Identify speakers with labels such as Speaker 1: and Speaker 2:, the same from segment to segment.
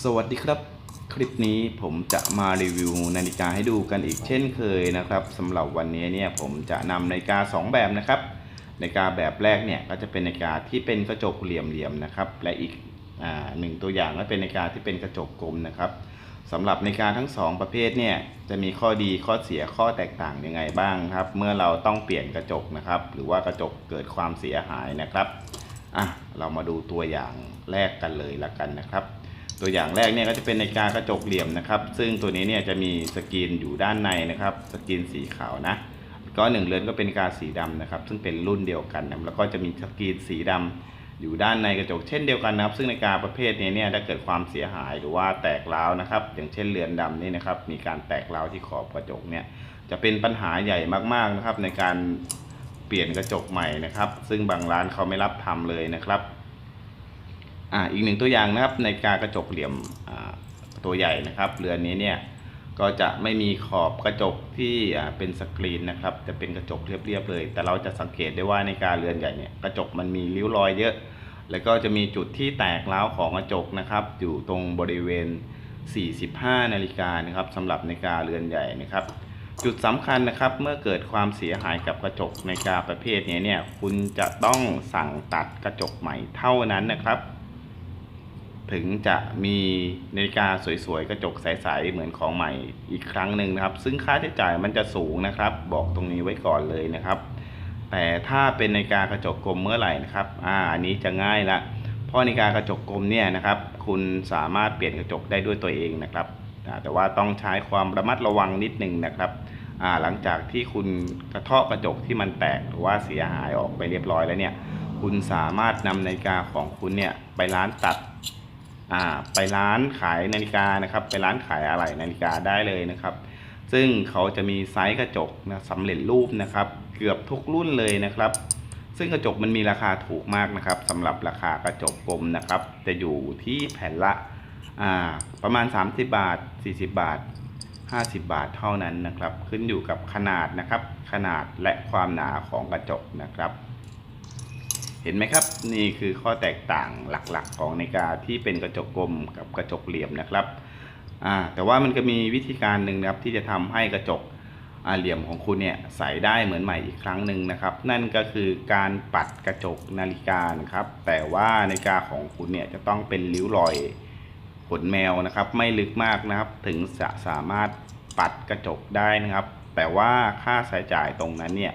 Speaker 1: สวัสดีครับ คลิปนี้ผมจะมารีวิวนาฬิกาให้ดูกันอีกเช่นเคยนะครับสำหรับวันนี้เนี่ยผมจะนำนาฬิกา 2 แบบนะครับนาฬิกาแบบแรกเนี่ยก็จะเป็นนาฬิกาที่เป็นกระจกเหลี่ยมๆนะครับและอีกอหนึ่งตัวอย่างก็เป็นนาฬิกาที่เป็นกระจกกลมนะครับสำหรับนาฬิกาทั้งสองประเภทเนี่ยจะมีข้อดีข้อเสียข้อแตกต่างยังไงบ้างครับ เมื่อเราต้องเปลี่ยนกระจกนะครับ หรือว่ากระจกเกิดความเสียหายนะครับอะเรามาดูตัวอย่างแรกกันเลยละกันนะครับ ตัวอย่างแรกเนี่ยก็จะเป็นนาฬิกากระจกเหลี่ยมนะครับ ซึ่งตัวนี้เนี่ยจะมีสกรีนอยู่ด้านในนะครับ สกรีนสีขาวนะก็หนึ่งเรือนก็เป็นกาสีดำนะครับ ซึ่งเป็นรุ่นเดียวกันนะแล้วก็จะมีสกรีนสีดำอยู่ด้านในกระจกเช่นเดียวกันนะครับ ซึ่งนาฬิกาประเภทนี้เนี่ยถ้าเกิดความเสียหายหรือว่าแตกร้าวนะครับ อย่างเช่นเรือนดำนี่นะครับ มีการแตกร้าวที่ขอบกระจกเนี่ยจะเป็นปัญหาใหญ่มากๆนะครับ ในการเปลี่ยนกระจกใหม่นะครับ ซึ่งบางร้านเขาไม่รับทำเลยนะครับ อ่าอีกหนึ่งตัวอย่างนะครับในการกระจกเหลี่ยมอ่าตัวใหญ่นะครับเรือนนี้เนี่ยก็จะไม่มีขอบกระจกที่อ่าเป็นสกรีนนะครับจะเป็นกระจกเรียบๆเลย แต่เราจะสังเกตได้ว่าในการเรือนใหญ่เนี่ยกระจกมันมีริ้วรอยเยอะ แล้วก็จะมีจุดที่แตกร้าวของกระจกนะครับอยู่ตรงบริเวณ 45 นาฬิกานะครับสำหรับในการเรือนใหญ่นะครับ จุดสำคัญนะครับเมื่อเกิดความเสียหายกับกระจกนาฬิกาประเภทนี้เนี่ยคุณจะต้องสั่งตัดกระจกใหม่เท่านั้นนะครับ ถึงจะมีนาฬิกาสวยๆ กระจกใสๆ เหมือนของใหม่อีกครั้งหนึ่งนะครับ ซึ่งค่าใช้จ่ายมันจะสูงนะครับ บอกตรงนี้ไว้ก่อนเลยนะครับ แต่ถ้าเป็นนาฬิกากระจกกลมเมื่อไหร่นะครับ อ่า อันนี้จะง่ายละ เพราะนาฬิกากระจกกลมเนี่ยนะครับ คุณสามารถเปลี่ยนกระจกได้ด้วยตัวเองนะครับ แต่ว่าต้องใช้ความระมัดระวังนิดนึงนะครับ อ่า หลังจากที่คุณกระเทาะกระจกที่มันแตกหรือว่าเสียหายออกไปเรียบร้อยแล้วเนี่ย คุณสามารถนำนาฬิกาของคุณเนี่ยไปร้านตัด ไปร้านขายนาฬิกานะครับ ไปร้านขายอะไหล่นาฬิกาได้เลยนะครับ ซึ่งเขาจะมีไซส์กระจกนะสำเร็จรูปนะครับ เกือบทุกรุ่นเลยนะครับ ซึ่งกระจกมันมีราคาถูกมากนะครับสำหรับราคากระจกกลมนะครับ จะอยู่ที่แผ่นละประมาณ 30 บาท 40 บาท 50 บาทเท่านั้นนะครับ ขึ้นอยู่กับขนาดนะครับ ขนาดและความหนาของกระจกนะครับ เห็นไหมครับ นี่คือข้อแตกต่างหลักๆ ของนาฬิกาที่เป็นกระจกกลมกับกระจกเหลี่ยมนะครับแต่ว่ามันก็มีวิธีการหนึ่งนะครับที่จะทำให้กระจกเหลี่ยมของคุณเนี่ยใสได้เหมือนใหม่อีกครั้งหนึ่งนะครับ นั่นก็คือการปัดกระจกนาฬิกานะครับ แต่ว่านาฬิกาของคุณเนี่ยจะต้องเป็นริ้วรอยขนแมวนะครับ ไม่ลึกมากนะครับ ถึงจะสามารถปัดกระจกได้นะครับ แต่ว่าค่าใช้จ่ายตรงนั้นเนี่ย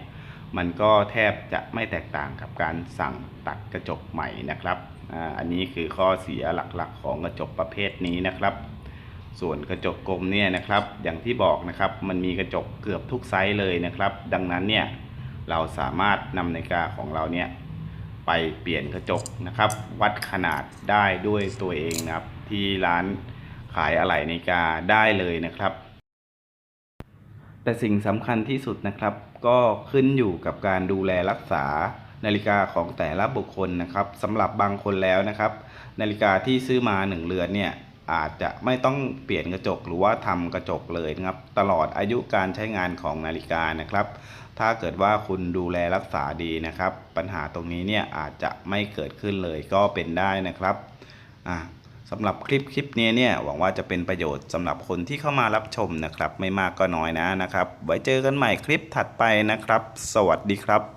Speaker 1: มันก็แทบจะไม่แตกต่างกับการสั่งตัดกระจกใหม่นะครับอ่าอันนี้คือข้อเสียหลักๆ ของกระจกประเภทนี้นะครับ ส่วนกระจกกลมเนี่ยนะครับ อย่างที่บอกนะครับ มันมีกระจกเกือบทุกไซส์เลยนะครับ ดังนั้นเนี่ยเราสามารถนำนาฬิกาของเราเนี่ยไปเปลี่ยนกระจกนะครับ วัดขนาดได้ด้วยตัวเองนะครับ ที่ร้านขายอะไหล่นาฬิกาได้เลยนะครับ แต่สิ่งสำคัญที่สุดนะครับ ก็ขึ้นอยู่กับการดูแลรักษานาฬิกาของแต่ละบุคคลนะครับสำหรับบางคนแล้วนะครับ นาฬิกาที่ซื้อมาหนึ่งเรือนเนี่ยอาจจะไม่ต้องเปลี่ยนกระจกหรือว่าทำกระจกเลยนะครับตลอดอายุการใช้งานของนาฬิกานะครับ ถ้าเกิดว่าคุณดูแลรักษาดีนะครับ ปัญหาตรงนี้เนี่ยอาจจะไม่เกิดขึ้นเลยก็เป็นได้นะครับอะ สำหรับคลิปคลิปนี้เนี่ยหวังว่าจะเป็นประโยชน์สำหรับคนที่เข้ามารับชมนะครับ ไม่มากก็น้อยนะนะครับ ไว้เจอกันใหม่คลิปถัดไปนะครับ สวัสดีครับ